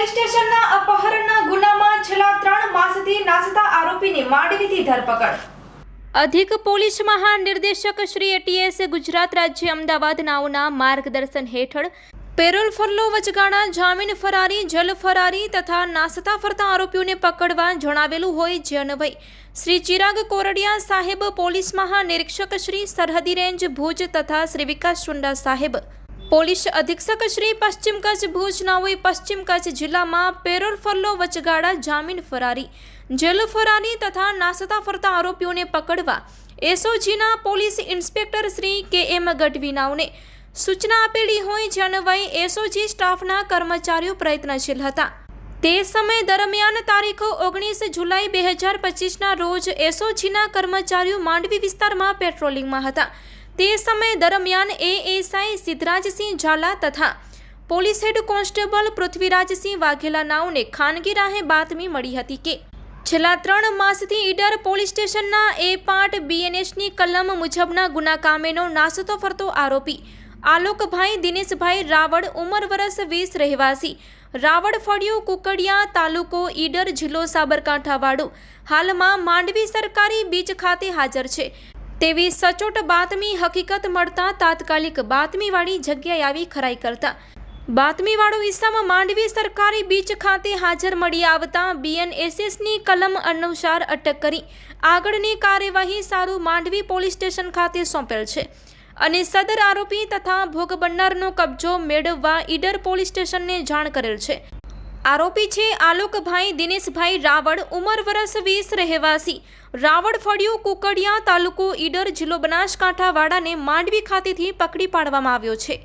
Police સ્ટેશનના અપહરણના ગુનામાં છેલ્લા ત્રણ માસથી નાસતા આરોપીની માંડવીથી ધરપકડ. અધિક પોલીસ મહાનિર્દેશક શ્રી એટીએસ ગુજરાત રાજ્ય અમદાવાદ નાઓના માર્ગદર્શન હેઠળ પેરોલ ફરલો વચગાળા જામીન ફરારી, જલ ફરારી તથા નાસતા ફરતા આરોપીઓને પકડવા જણાવેલું હોય જે અન્વય શ્રી ચિરાગ કોરડિયા સાહેબ પોલીસ મહાનિરીક્ષક શ્રી સરહદી રેન્જ ભુજ તથા શ્રી વિકાસ ચુંડા સાહેબ પોલીસ અધિક્ષક શ્રી પશ્ચિમ કચ્છ ભુજ નાઓએ પશ્ચિમ કચ્છ જિલ્લામાં પેરોલ ફલ્લો વચગાળા, જામીન ફરારી, જેલ ફરારી તથા નાસતા ફરતા આરોપીઓને પકડવા એસઓજીના પોલીસ ઇન્સ્પેક્ટર શ્રી કે એમ ગઢવીનાઓને સૂચના આપેલી હોય જે અન્વયે એસઓજી સ્ટાફના કર્મચારીઓ પ્રયત્નશીલ હતા. તે સમય દરમિયાન તારીખ ઓગણીસ જુલાઈ બે હજાર પચીસના રોજ એસઓજીના કર્મચારીઓ માંડવી વિસ્તારમાં પેટ્રોલિંગમાં હતા. તે સમય દરમિયાન એએસઆઈ સિદ્ધરાજસિંહ ઝાલા તથા police head constable Prithvirajsinh Vaghela નાઓને ખાનગી રાહે બાતમી મળી હતી કે છેલ્લા ત્રણ માસથી ઈડર પોલીસ સ્ટેશનના એ પાર્ટ બીએનએસની કલમ મુજબના ગુના કામેનો નાસતો ફરતો આરોપી આલોકભાઈ દિનેશભાઈ રાવળ ઉંમર વરસ વીસ રહેવાસી. રાવળ ફળિયું, કુકડિયા તાલુકો ઈડર જિલ્લો સાબરકાંઠાવાડો હાલમાં માંડવી સરકારી બીચ ખાતે હાજર છે. તેવી સચોટ બાતમી હકીકત મળતા તાત્કાલિક બાતમીવાળી જગ્યાએ આવી ખરાઈ કરતા. બાતમીવાળો ઇસમ માંડવી સરકારી બીચ ખાતે હાજર મળી આવતા બીએનએસએસની કલમ અનુસાર અટક કરી. આગળની કાર્યવાહી સારું માંડવી પોલીસ સ્ટેશન ખાતે સોંપેલ છે. અને સદર આરોપી તથા ભોગ બનનારનો કબજો મેળવવા ઈડર પોલીસ સ્ટેશનને જાણ કરેલ છે. આરોપી છે આલોકભાઈ દિનેશભાઈ રાવળ, ઉંમર વરસ વીસ રહેવાસી. રાવળ ફળિયું, કુકડિયા તાલુકો ઈડર જિલ્લો બનાસકાંઠાવાડાને માંડવી ખાતેથી પકડી પાડવામાં આવ્યો છે.